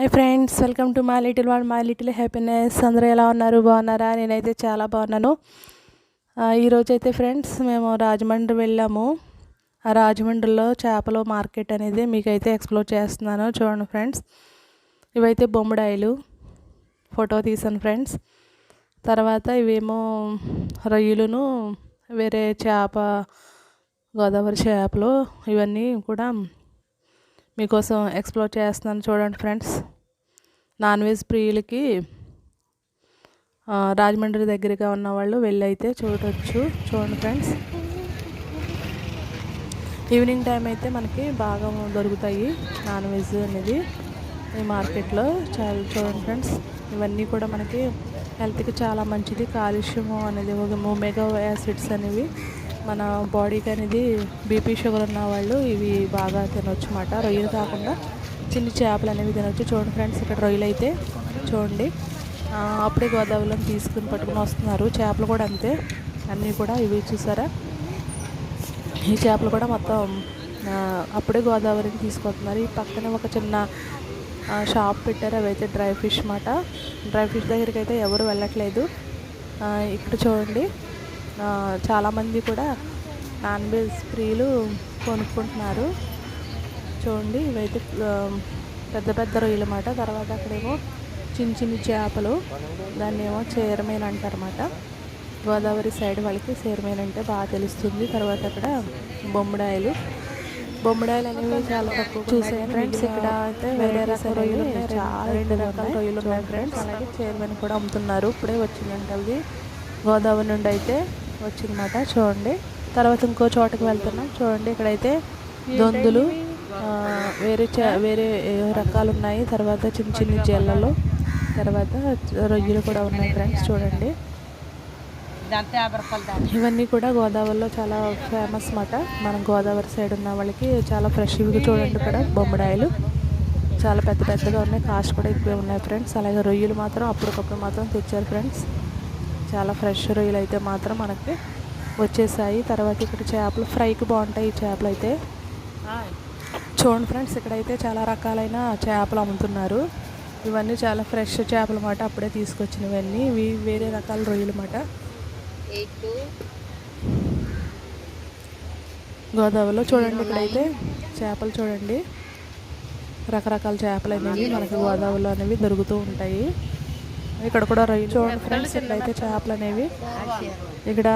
Hi friends welcome to my little one my little happiness. అందరూ ఎలా ఉన్నారు? బాగున్నారా? నేనైతే చాలా బాగున్నాను. ఈరోజు అయితే ఫ్రెండ్స్ మేము రాజమండ్రి వెళ్ళాము. ఆ రాజమండ్రిలో చేపల మార్కెట్ అనేది మీకైతే ఎక్స్ప్లోర్ చేస్తున్నాను. చూడండి ఫ్రెండ్స్ ఇవైతే బొమ్మడాయిలు. ఫోటో తీసాను ఫ్రెండ్స్. తర్వాత ఇవేమో రొయ్యలును వేరే చేప గోదావరి చేపలు ఇవన్నీ కూడా మీకోసం ఎక్స్ప్లోర్ చేస్తున్నాను. చూడండి ఫ్రెండ్స్. నాన్ వెజ్ ప్రియులకి రాజమండ్రి దగ్గరగా ఉన్న వాళ్ళు వెళ్ళి అయితే చూడవచ్చు చూడండి ఫ్రెండ్స్. ఈవినింగ్ టైం అయితే మనకి బాగా దొరుకుతాయి నాన్ వెజ్ అనేది ఈ మార్కెట్లో. చాలా చూడండి ఫ్రెండ్స్. ఇవన్నీ కూడా మనకి హెల్త్కి చాలా మంచిది. కాలుష్యము అనేది ఒమేగా యాసిడ్స్ అనేవి మన బాడీకి అనేది బీపీ షుగర్ ఉన్న వాళ్ళు ఇవి బాగా తినొచ్చు అన్నమాట. రొయ్యలు కాకుండా చిన్న చేపలు అనేవి తినొచ్చు. చూడండి ఫ్రెండ్స్ ఇక్కడ రొయ్యలు అయితే చూడండి. అప్పుడే గోదావరిలో తీసుకుని పట్టుకుని వస్తున్నారు. చేపలు కూడా అంతే. అన్నీ కూడా ఇవి చూసారా? ఈ చేపలు కూడా మొత్తం అప్పుడే గోదావరిని తీసుకొస్తున్నారు. ఈ పక్కనే ఒక చిన్న షాప్ పెట్టారు. అవైతే డ్రై ఫిష్ మాట డ్రై ఫిష్ దగ్గరికి అయితే ఎవరు వెళ్ళట్లేదు. ఇక్కడ చూడండి. చాలామంది కూడా నాన్ వెజ్ ప్రియులు కొనుక్కుంటున్నారు. చూడండి ఇవైతే పెద్ద పెద్ద రొయ్యలు అన్నమాట తర్వాత అక్కడేమో చిన్న చిన్న చేపలు దాన్ని ఏమో చీరమీన్ అంటారన్నమాట. గోదావరి సైడ్ వాళ్ళకి చీరమీన్ అంటే బాగా తెలుస్తుంది. తర్వాత అక్కడ బొమ్మడాయిలు. బొమ్మడాయిలు అనేవి చాలా తక్కువ చూసాను ఫ్రెండ్స్. ఇక్కడ అయితే వేరే రకాల రొయ్యలు చాలా రెండు రకాల రొయ్యలు ఉన్నాయి ఫ్రెండ్స్. అలాగే చీరమీన్ కూడా అమ్ముతున్నారు. ఇప్పుడే వచ్చిందంట అది. గోదావరి నుండి అయితే వచ్చిందన్నమాట. చూడండి. తర్వాత ఇంకో చోటకి వెళ్తున్నాం. చూడండి ఇక్కడైతే దొందులు. వేరే చే- వేరే రకాలు ఉన్నాయి తర్వాత చిన్న చిన్న జల్లలు. తర్వాత రొయ్యలు కూడా ఉన్నాయి ఫ్రెండ్స్ చూడండి. ఇవన్నీ కూడా గోదావరిలో చాలా ఫేమస్ మాట మనం గోదావరి సైడ్ ఉన్న వాళ్ళకి చాలా ఫ్రెష్ ఇవి చూడండి ఇక్కడ బొమ్మడాయిలు. చాలా పెద్ద పెద్దగా ఉన్నాయి కాస్ట్ కూడా ఎక్కువే ఉన్నాయి ఫ్రెండ్స్. అలాగే రొయ్యలు మాత్రం అప్పటికప్పుడు మాత్రం తెచ్చారు ఫ్రెండ్స్. చాలా ఫ్రెష్ రొయ్యలు అయితే మాత్రం మనకి వచ్చేసాయి. తర్వాత ఇక్కడ చేపలు ఫ్రైకి బాగుంటాయి ఈ చేపలు అయితే. చూడండి ఫ్రెండ్స్ ఇక్కడైతే చాలా రకాలైన చేపలు అమ్ముతున్నారు. ఇవన్నీ చాలా ఫ్రెష్ చేపలు మాట అప్పుడే తీసుకొచ్చినవన్నీ. ఇవి వేరే రకాల రొయ్యలు మాట. గోదావరిలో చూడండి ఇక్కడైతే చేపలు చూడండి. రకరకాల చేపలు అనేవి మనకి గోదావరిలో అనేవి దొరుకుతూ ఉంటాయి. ఇక్కడ కూడా రొయ్యలు చూడండి ఫ్రెండ్స్ ఇక్కడైతే చేపలు అనేవి. ఇక్కడ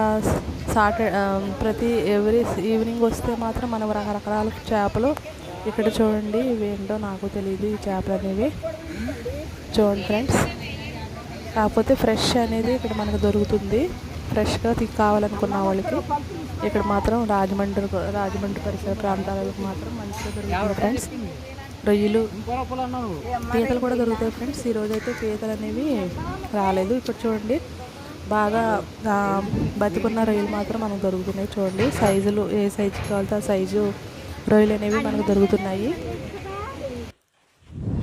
సాటర్డే ప్రతి ఎవ్రీ ఈవినింగ్ వస్తే మాత్రం మనం రకరకాల చేపలు ఇక్కడ చూడండి ఇవేంటో నాకు తెలియదు ఈ చేపలు అనేవి. చూడండి ఫ్రెండ్స్. కాకపోతే ఫ్రెష్ అనేది ఇక్కడ మనకు దొరుకుతుంది. ఫ్రెష్గా కావాలనుకున్న వాళ్ళకి. ఇక్కడ మాత్రం రాజమండ్రి రాజమండ్రి పరిసర ప్రాంతాలకు మాత్రం మంచిగా దొరుకుతుంది ఫ్రెండ్స్. రొయ్యలు పీతలు కూడా దొరుకుతాయి ఫ్రెండ్స్. ఈరోజు అయితే పీతలు అనేవి రాలేదు. ఇక్కడ చూడండి. బాగా బతికున్న రొయ్యలు మాత్రం మనకు దొరుకుతున్నాయి. చూడండి. సైజులు ఏ సైజు కావాలితే ఆ సైజు రొయ్యలు అనేవి మనకు దొరుకుతున్నాయి.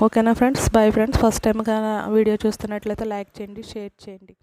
ఓకేనా friends? Bye friends. First time కానీ వీడియో చూస్తున్నట్లయితే లైక్ చేయండి షేర్ చేయండి.